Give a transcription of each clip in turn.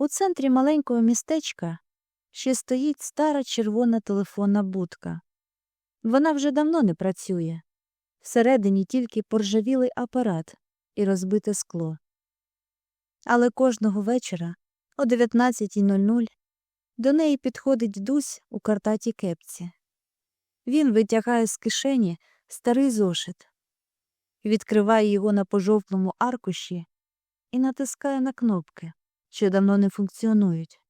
У центрі маленького містечка ще стоїть стара червона телефонна будка. Вона вже давно не працює. Всередині тільки поржавілий апарат і розбите скло. Але кожного вечора о 19.00 до неї підходить Дусь у картатій кепці. Він витягає з кишені старий зошит, відкриває його на пожовклому аркуші і натискає на кнопки, що давно не функціонують.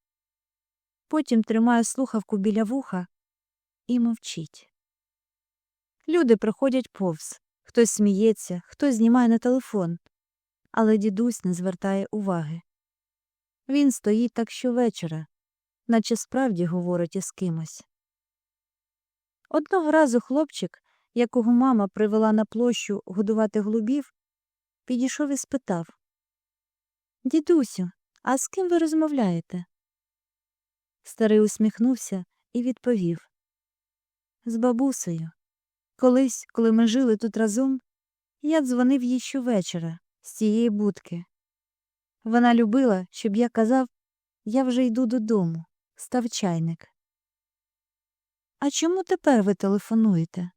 Потім тримає слухавку біля вуха і мовчить. Люди проходять повз, хтось сміється, хтось знімає на телефон, але дідусь не звертає уваги. Він стоїть так щовечора, наче справді говорить із кимось. Одного разу хлопчик, якого мама привела на площу годувати голубів, підійшов і спитав Дідусю, а з ким ви розмовляєте? Старий усміхнувся і відповів З бабусею. Колись, коли ми жили тут разом, я дзвонив їй щовечора з цієї будки. Вона любила, щоб я казав я вже йду додому, став чайник. А чому тепер ви телефонуєте?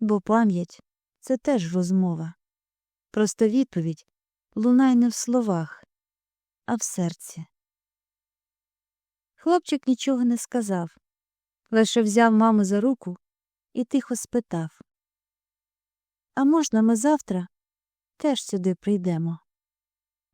Бо пам'ять це теж розмова. Просто відповідь лунає не в словах, а в серці. Хлопчик нічого не сказав, лише взяв маму за руку і тихо спитав А можна ми завтра теж сюди прийдемо?